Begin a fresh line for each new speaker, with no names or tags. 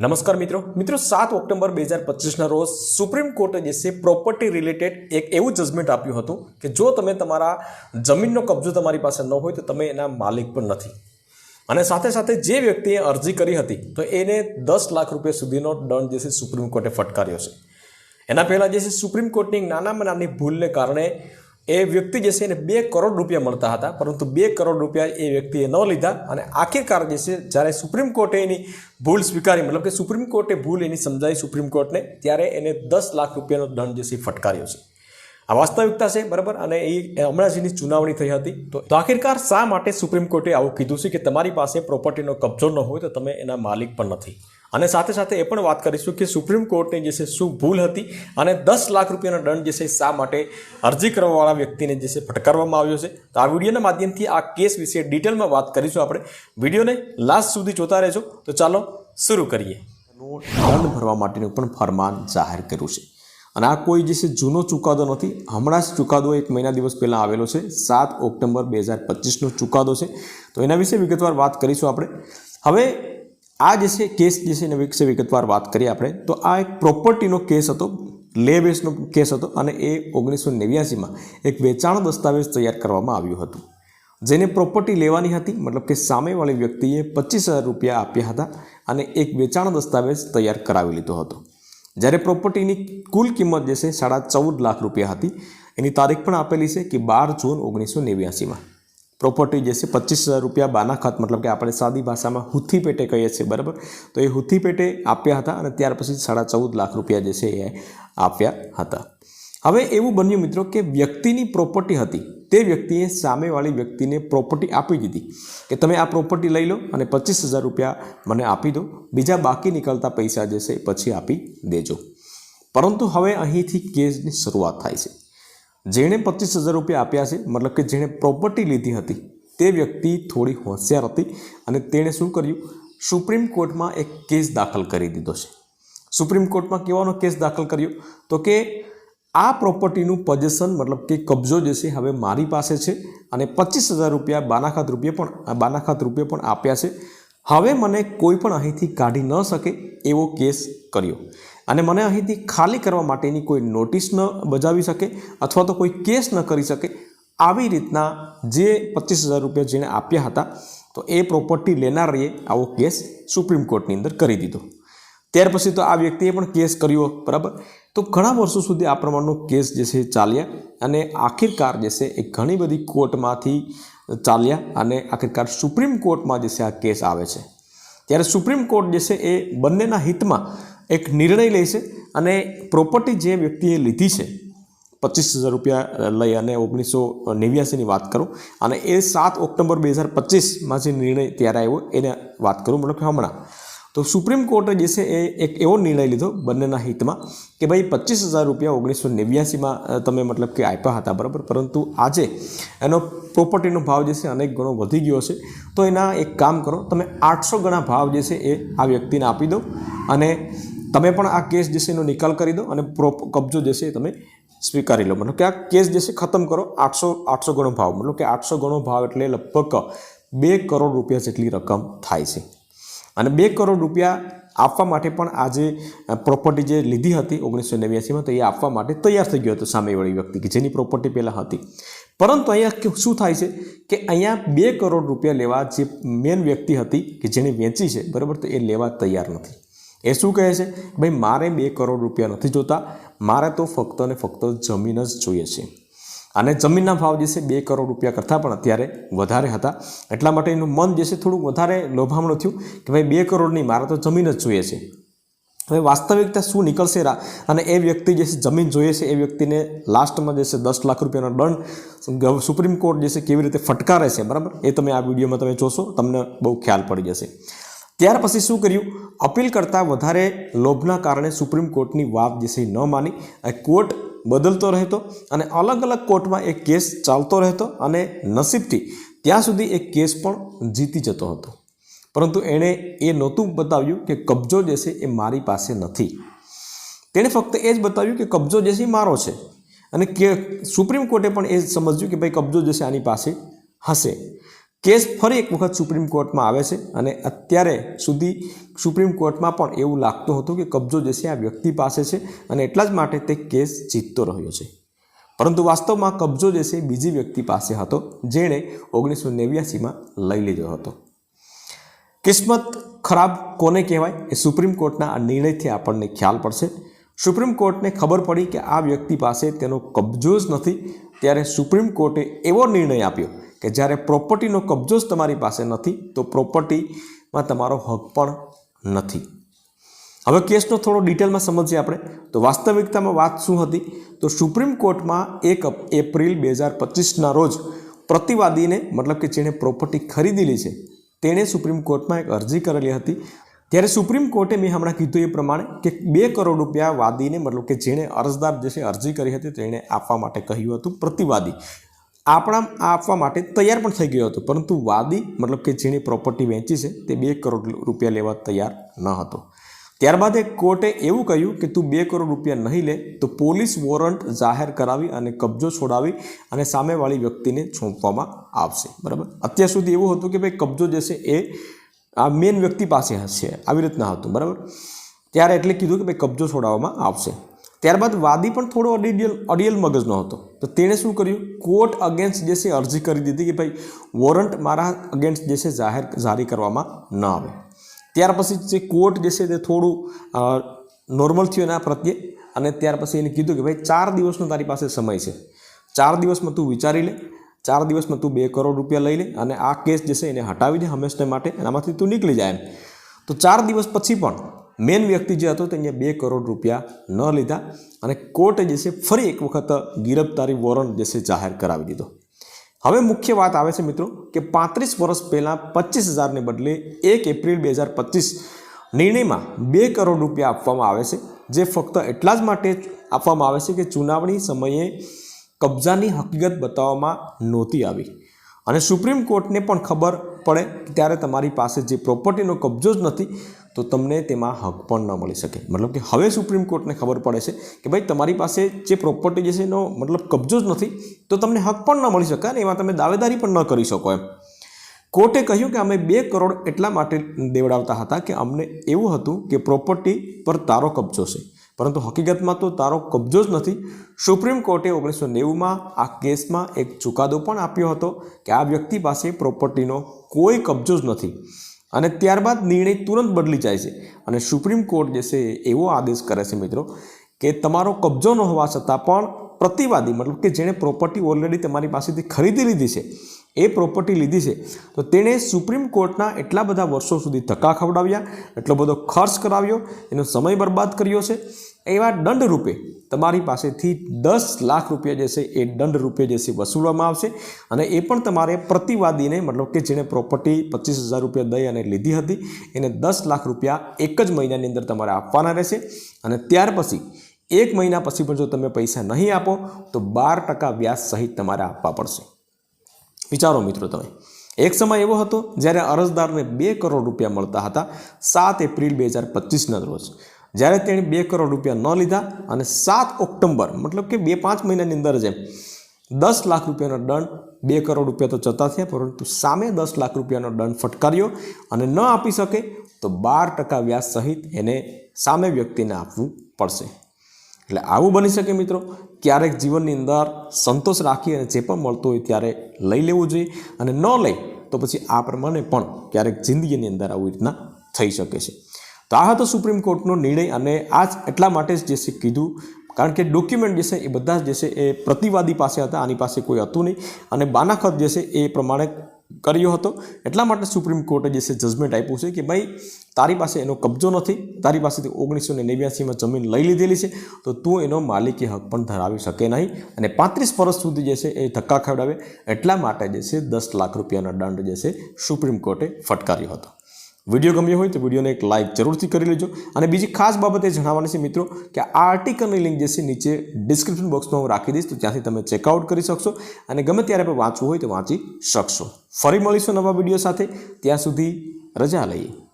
નમસ્કાર મિત્રો. મિત્રો, સાત ઓક્ટોબર બે હજાર પચીસના રોજ સુપ્રીમ કોર્ટે જે છે પ્રોપર્ટી રિલેટેડ એક એવું જજમેન્ટ આપ્યું હતું કે જો તમે તમારા જમીનનો કબજો તમારી પાસે ન હોય તો તમે એના માલિક પણ નથી. અને સાથે સાથે જે વ્યક્તિએ અરજી કરી હતી, તો એને દસ લાખ રૂપિયા સુધીનો દંડ જે છે સુપ્રીમ કોર્ટે ફટકાર્યો છે. એના પહેલાં જે છે સુપ્રીમ કોર્ટની નાનામાં નાની ભૂલને કારણે એ વ્યક્તિ જે છે એને બે કરોડ રૂપિયા મળતા હતા, પરંતુ બે કરોડ રૂપિયા એ વ્યક્તિએ ન લીધા અને આખિરકાર જે છે, જ્યારે સુપ્રીમ કોર્ટે એની ભૂલ સ્વીકારી, મતલબ કે સુપ્રીમ કોર્ટે ભૂલ એની સમજાવી સુપ્રીમ કોર્ટને, ત્યારે એને દસ લાખ રૂપિયાનો દંડ જે છે ફટકાર્યો છે. આ વાસ્તવિકતા છે, બરાબર? અને એ હમણાં જેની ચુનાવણી થઈ હતી. તો આખિરકાર શા માટે સુપ્રીમ કોર્ટે આવું કીધું છે કે તમારી પાસે પ્રોપર્ટીનો કબજો ન હોય તો તમે એના માલિક પણ નથી? અને સાથે સાથે એ પણ વાત કરીશું કે સુપ્રીમ કોર્ટની જે છે શું ભૂલ હતી અને દસ લાખ રૂપિયાનો દંડ જે છે શા માટે અરજી કરવાવાળા વ્યક્તિને જે છે ફટકારવામાં આવ્યો છે. તો આ વિડીયોના માધ્યમથી આ કેસ વિશે ડિટેલમાં વાત કરીશું આપણે. વિડીયોને લાસ્ટ સુધી જોતા રહેજો. તો ચાલો શરૂ કરીએ. દંડ ભરવા માટેનું પણ ફરમાન જાહેર કર્યું છે. અને આ કોઈ જે છે જૂનો ચુકાદો નથી. હમણાં જ ચુકાદો એક મહિના દિવસ પહેલાં આવેલો છે. સાત ઓક્ટોબર બે હજાર પચીસનો ચુકાદો છે. તો એના વિશે વિગતવાર વાત કરીશું આપણે. હવે આ જે છે, કેસ જે છે, એના વિશે વિગતવાર વાત કરીએ આપણે. તો આ એક પ્રોપર્ટીનો કેસ હતો લે બેસનો કેસ હતો અને એ ઓગણીસો નેવ્યાસીમાં એક વેચાણ દસ્તાવેજ તૈયાર કરવામાં આવ્યું હતું. જેને પ્રોપર્ટી લેવાની હતી, મતલબ કે સામેવાળી વ્યક્તિએ પચીસ હજાર રૂપિયા આપ્યા હતા અને એક વેચાણ દસ્તાવેજ તૈયાર કરાવી લીધો હતો. જ્યારે પ્રોપર્ટીની કુલ કિંમત જે છે, સાડા ચૌદ લાખ રૂપિયા હતી. એની તારીખ પણ આપેલી છે કે બાર જૂન ઓગણીસો નેવ્યાસીમાં. પ્રોપર્ટી જે છે, પચીસ હજાર રૂપિયા બાનાખાત મતલબ કે આપણે સાદી ભાષામાં હુથ્થી પેટે કહીએ છીએ, બરાબર? તો એ હુથ્થી પેટે આપ્યા હતા અને ત્યાર પછી સાડા ચૌદ લાખ રૂપિયા જે છે એ આપ્યા હતા. હવે એવું બન્યું મિત્રો કે વ્યક્તિની પ્રોપર્ટી હતી, તે વ્યક્તિએ સામેવાળી વ્યક્તિને પ્રોપર્ટી આપી દીધી. કે તમે આ પ્રોપર્ટી લઈ લો અને પચીસ હજાર રૂપિયા મને આપી દો, બીજા બાકી નીકળતા પૈસા જે છે પછી આપી દેજો. પરંતુ હવે અહીંથી કેસની શરૂઆત થાય છે. જેણે પચીસ હજાર રૂપિયા આપ્યા છે, મતલબ કે જેણે પ્રોપર્ટી લીધી હતી, તે વ્યક્તિ થોડી હોશિયાર હતી અને તેણે શું કર્યું? સુપ્રીમ કોર્ટમાં એક કેસ દાખલ કરી દીધો છે. સુપ્રીમ કોર્ટમાં કેવાનો કેસ દાખલ કર્યો? તો કે આ પ્રોપર્ટીનું પોઝેશન મતલબ કે કબજો જે છે, હવે મારી પાસે છે અને પચીસ હજાર રૂપિયા બાનાખાત રૂપિયા પણ, બાનાખાત રૂપિયા પણ આપ્યા છે. હવે મને કોઈ પણ અહીંથી કાઢી ન શકે એવો કેસ કર્યો. અને મને અહીંથી ખાલી કરવા માટેની કોઈ નોટિસ ન બજાવી શકે અથવા તો કોઈ કેસ ન કરી શકે આવી રીતના જે પચીસ હજાર રૂપિયા જેણે આપ્યા હતા, તો એ પ્રોપર્ટી લેનારીએ આવો કેસ સુપ્રીમ કોર્ટની અંદર કરી દીધો. ત્યાર પછી તો આ વ્યક્તિએ પણ કેસ કર્યો, બરાબર? તો ઘણા વર્ષો સુધી આ પ્રમાણનો કેસ જે છે ચાલ્યા અને આખિરકાર જે છે એ ઘણી બધી કોર્ટમાંથી ચાલ્યા અને આખિરકાર સુપ્રીમ કોર્ટમાં જે છે આ કેસ આવે છે. ત્યારે સુપ્રીમ કોર્ટ જે છે એ બંનેના હિતમાં એક નિર્ણય લે છે અને પ્રોપર્ટી જે વ્યક્તિએ લીધી છે, પચીસ હજાર રૂપિયા લઈ અને ઓગણીસો નેવ્યાસીની વાત કરું, અને એ સાત ઓક્ટોબર બે હજાર પચીસમાં જે નિર્ણય ત્યારે આવ્યો એને વાત કરું, મતલબ કે હમણાં. તો સુપ્રીમ કોર્ટે જે છે એ એક એવો નિર્ણય લીધો બંનેના હિતમાં કે ભાઈ પચીસ હજાર રૂપિયા ઓગણીસો નેવ્યાસીમાં તમે મતલબ કે આપ્યા હતા, બરાબર? પરંતુ આજે એનો પ્રોપર્ટીનો ભાવ જે છે અનેક ગણો વધી ગયો છે તો એના એક કામ કરો, તમે આઠસો ગણા ભાવ જે છે એ આ વ્યક્તિને આપી દો અને તમે પણ આ કેસ જે છે એનો નિકાલ કરી દો અને પ્રોપ કબજો જે છે એ તમે સ્વીકારી લો. મતલબ કે આ કેસ જે છે ખતમ કરો, આઠસો આઠસો ગણો ભાવ. મતલબ કે આઠસો ગણો ભાવ એટલે લગભગ બે કરોડ રૂપિયા જેટલી રકમ થાય છે. અને બે કરોડ રૂપિયા આપવા માટે પણ આ જે પ્રોપર્ટી જે લીધી હતી ઓગણીસો નેવ્યાસીમાં, તો એ આપવા માટે તૈયાર થઈ ગયો હતો સામેવાળી વ્યક્તિ કે જેની પ્રોપર્ટી પહેલાં હતી. પરંતુ અહીંયા શું થાય છે કે અહીંયા બે કરોડ રૂપિયા લેવા જે મેન વ્યક્તિ હતી કે જેણે વેચી છે, બરાબર? તો એ લેવા તૈયાર નથી. એ શું કહે છે? ભાઈ, મારે બે કરોડ રૂપિયા નથી જોતા. મારે તો ફક્ત ને ફક્ત જમીન જ જોઈએ છે. અને જમીનના ભાવ જે છે બે કરોડ રૂપિયા કરતાં પણ અત્યારે વધારે હતા. એટલા માટે એનું મન જે છે થોડુંક વધારે લોભામણું થયું કે ભાઈ બે કરોડની મારે તો જમીન જ જોઈએ છે. હવે વાસ્તવિકતા શું નીકળશે અને એ વ્યક્તિ જે છે જમીન જોઈએ છે, એ વ્યક્તિને લાસ્ટમાં જે છે દસ લાખ રૂપિયાનો દંડ સુપ્રીમ કોર્ટ જે છે કેવી રીતે ફટકારે છે, બરાબર? એ તમે આ વિડીયોમાં તમે જોશો, તમને બહુ ખ્યાલ પડી જશે. ત્યાર પછી શું કર્યું? અપીલ કરતાં વધારે લોભના કારણે સુપ્રીમ કોર્ટની વાત જે છે ન માની. કોર્ટ બદલતો રહેતો અને અલગ અલગ કોર્ટમાં એ કેસ ચાલતો રહેતો અને નસીબથી ત્યાં સુધી એક કેસ પણ જીતી જતો હતો. પરંતુ એણે એ નહોતું બતાવ્યું કે કબજો જે છે એ મારી પાસે નથી. તેણે ફક્ત એ જ બતાવ્યું કે કબજો જે છે એ મારો છે. અને કે સુપ્રીમ કોર્ટે પણ એ સમજ્યું કે ભાઈ કબજો જે છે આની પાસે હશે. કેસ ફરી એક વખત સુપ્રીમ કોર્ટમાં આવે છે અને અત્યારે સુધી સુપ્રીમ કોર્ટમાં પણ એવું લાગતું હતું કે કબજો જે છે આ વ્યક્તિ પાસે છે અને એટલા જ માટે તે કેસ જીતતો રહ્યો છે. પરંતુ વાસ્તવમાં કબજો જે છે બીજી વ્યક્તિ પાસે હતો, જેણે ઓગણીસો નેવ્યાસીમાં લઈ લીધો હતો. કિસ્મત ખરાબ કોને કહેવાય એ સુપ્રીમ કોર્ટના આ નિર્ણયથી આપણને ખ્યાલ પડશે. સુપ્રીમ કોર્ટને ખબર પડી કે આ વ્યક્તિ પાસે તેનો કબજો જ નથી, ત્યારે સુપ્રીમ કોર્ટે એવો નિર્ણય આપ્યો કે જ્યારે પ્રોપર્ટીનો કબજો જ તમારી પાસે નથી, તો પ્રોપર્ટીમાં તમારો હક પણ નથી. હવે કેસનો થોડો ડિટેલમાં સમજીએ આપણે. તો વાસ્તવિકતામાં વાત શું હતી? તો સુપ્રીમ કોર્ટમાં એક એપ્રિલ બે હજાર પચીસના રોજ પ્રતિવાદીને, મતલબ કે જેણે પ્રોપર્ટી ખરીદેલી છે, તેણે સુપ્રીમ કોર્ટમાં એક અરજી કરેલી હતી. ત્યારે સુપ્રીમ કોર્ટે મેં હમણાં કીધું એ પ્રમાણે કે બે કરોડ રૂપિયા વાદીને, મતલબ કે જેણે અરજદાર જે છે અરજી કરી હતી, તેણે આપવા માટે કહ્યું હતું પ્રતિવાદી. આપણા આપવા માટે તૈયાર પણ થઈ ગયો હતો. પરંતુ વાદી, મતલબ કે જેણે પ્રોપર્ટી વેચી છે, તે બે કરોડ રૂપિયા લેવા તૈયાર ન હતો. ત્યારબાદ એક કોર્ટે એવું કહ્યું કે તું બે કરોડ રૂપિયા નહીં લે, તો પોલીસ વોરંટ જાહેર કરાવી અને કબજો છોડાવી અને સામેવાળી વ્યક્તિને સોંપવામાં આવશે. બરાબર? અત્યાર સુધી એવું હતું કે ભાઈ, કબજો જે છે એ આ મેન વ્યક્તિ પાસે હશે. આવી રીતના હતું. બરાબર? ત્યારે એટલે કીધું કે ભાઈ, કબજો છોડાવવામાં આવશે. ત્યારબાદ વાદી પણ થોડો અડિયલ અડિયલ મગજનો હતો. તો તેણે શું કર્યું? કોર્ટ અગેન્સ્ટ જે છે અરજી કરી દીધી કે ભાઈ વોરંટ મારા અગેન્સ્ટ જે છે જાહેર, જારી કરવામાં ન આવે. ત્યાર પછી જે કોર્ટ જે છે તે થોડું નોર્મલ થયું એના પ્રત્યે અને ત્યાર પછી એને કીધું કે ભાઈ, ચાર દિવસનો તારી પાસે સમય છે. ચાર દિવસમાં તું વિચારી લે, ચાર દિવસમાં તું બે કરોડ રૂપિયા લઈ લે અને આ કેસ જે છે એને હટાવી દે હંમેશને માટે, એનામાંથી તું નીકળી જાય એમ. તો ચાર દિવસ પછી પણ મેન વ્યક્તિ જે હતો તેને બે કરોડ રૂપિયા ન લીધા અને કોર્ટે જે છે ફરી એક વખત ગિરફતારી વોરંટ જે છે જાહેર કરાવી દીધો. હવે મુખ્ય વાત આવે છે મિત્રો કે પાંત્રીસ વર્ષ પહેલાં પચીસ હજારને બદલે એક એપ્રિલ બે હજાર પચીસ નિર્ણયમાં બે કરોડ રૂપિયા આપવામાં આવે છે, જે ફક્ત એટલા જ માટે આપવામાં આવે છે કે ચુનાવણી સમયે કબજાની હકીકત બતાવવામાં નહોતી આવી. અને સુપ્રીમ કોર્ટને પણ ખબર પડે ત્યારે તમારી પાસે જે પ્રોપર્ટીનો કબજો જ નથી તો તમને તેમાં હક પણ ન મળી શકે. મતલબ કે હવે સુપ્રીમ કોર્ટને ખબર પડે છે કે ભાઈ તમારી પાસે જે પ્રોપર્ટી જે છે એનો મતલબ કબજો જ નથી, તો તમને હક પણ ન મળી શકે અને એમાં તમે દાવેદારી પણ ન કરી શકો એમ. કોર્ટે કહ્યું કે અમે બે કરોડ એટલા માટે દેવડાવતા હતા કે અમને એવું હતું કે પ્રોપર્ટી પર તારો કબજો છે. પરંતુ હકીકતમાં તો તારો કબજો જ નથી. સુપ્રીમ કોર્ટે ઓગણીસો નેવુંમાં આ કેસમાં એક ચુકાદો પણ આપ્યો હતો કે આ વ્યક્તિ પાસે પ્રોપર્ટીનો કોઈ કબજો જ નથી. અને ત્યારબાદ નિર્ણય તુરંત બદલી જાય છે. અને સુપ્રીમ કોર્ટ જે છે એવો આદેશ કરે છે મિત્રો કે તમારો કબજો ન હોવા છતાં પણ પ્રતિવાદી મતલબ કે જેણે પ્રોપર્ટી ઓલરેડી તમારી પાસેથી ખરીદી લીધી છે એ પ્રોપર્ટી લીધી છે. તો તેણે સુપ્રીમ કોર્ટના એટલા બધા વર્ષો સુધી ધક્કા ખવડાવ્યા, એટલો બધો ખર્ચ કરાવ્યો, એનો સમય બરબાદ કર્યો છે. એવા દંડ રૂપે તમારી પાસેથી દસ લાખ રૂપિયા જે છે એ દંડ રૂપે જે છે વસૂલવામાં આવશે અને એ પણ તમારે પ્રતિવાદીને મતલબ કે જેણે પ્રોપર્ટી પચીસ હજાર રૂપિયા દઈ અને લીધી હતી, એને દસ લાખ રૂપિયા એક જ મહિનાની અંદર તમારે આપવાના રહેશે. અને ત્યાર પછી, એક મહિના પછી પણ જો તમે પૈસા નહીં આપો, તો બાર ટકા વ્યાજ સહિત તમારે આપવા પડશે. વિચારો મિત્રો તમે. એક સમય એવો હતો જ્યારે અરજદારને બે કરોડ રૂપિયા મળતા હતા સાત એપ્રિલ બે હજાર પચીસના રોજ. જ્યારે તેણે બે કરોડ રૂપિયા ન લીધા અને સાત ઓક્ટોબર મતલબ કે બે પાંચ મહિનાની અંદર જ દસ લાખ રૂપિયાનો દંડ, બે કરોડ રૂપિયા તો જતા થયા પરંતુ સામે દસ લાખ રૂપિયાનો દંડ ફટકાર્યો અને ન આપી શકે તો બાર ટકા વ્યાજ સહિત એને સામે વ્યક્તિને આપવું પડશે. એટલે આવું બની શકે મિત્રો. ક્યારેક જીવનની અંદર સંતોષ રાખી અને જે પણ મળતું હોય ત્યારે લઈ લેવું જોઈએ અને ન લઈ તો પછી આ પ્રમાણે પણ ક્યારેક જિંદગીની અંદર આવી રીતના થઈ શકે છે. તો આ હતો સુપ્રીમ કોર્ટનો નિર્ણય અને આ એટલા માટે જ જે છે કીધું, કારણ કે ડોક્યુમેન્ટ જે છે એ બધા જ જે છે એ પ્રતિવાદી પાસે હતા, આની પાસે કોઈ હતું નહીં. અને બાનાખત જે છે એ પ્રમાણે કર્યો હતો. એટલા માટે સુપ્રીમ કોર્ટે જે છે જજમેન્ટ આપ્યું છે કે ભાઈ, તારી પાસે એનો કબજો નથી, તારી પાસેથી ઓગણીસો ને નેવ્યાસીમાં જમીન લઈ લીધેલી છે, તો તું એનો માલિકી હક પણ ધરાવી શકે નહીં. અને પાંત્રીસ વર્ષ સુધી જે છે એ ધક્કા ખવડાવે, એટલા માટે જે છે દસ લાખ રૂપિયાનો દંડ જે છે સુપ્રીમ કોર્ટે ફટકાર્યો હતો. વીડિયો ગમ્યો હોય તો વિડીયોને એક લાઇક જરૂરથી કરી લેજો. અને બીજી ખાસ બાબત એ જણાવવાની છે મિત્રો કે આ આર્ટિકલની લિંક જે છે નીચે ડિસ્ક્રિપ્શન બોક્સમાં હું રાખી દઈશ, તો ત્યાંથી તમે ચેકઆઉટ કરી શકશો. અને ગમે ત્યારે પણ વાંચવું હોય તો વાંચી શકશો. ફરી મળીશું નવા વીડિયો સાથે. ત્યાં સુધી રજા લઈએ.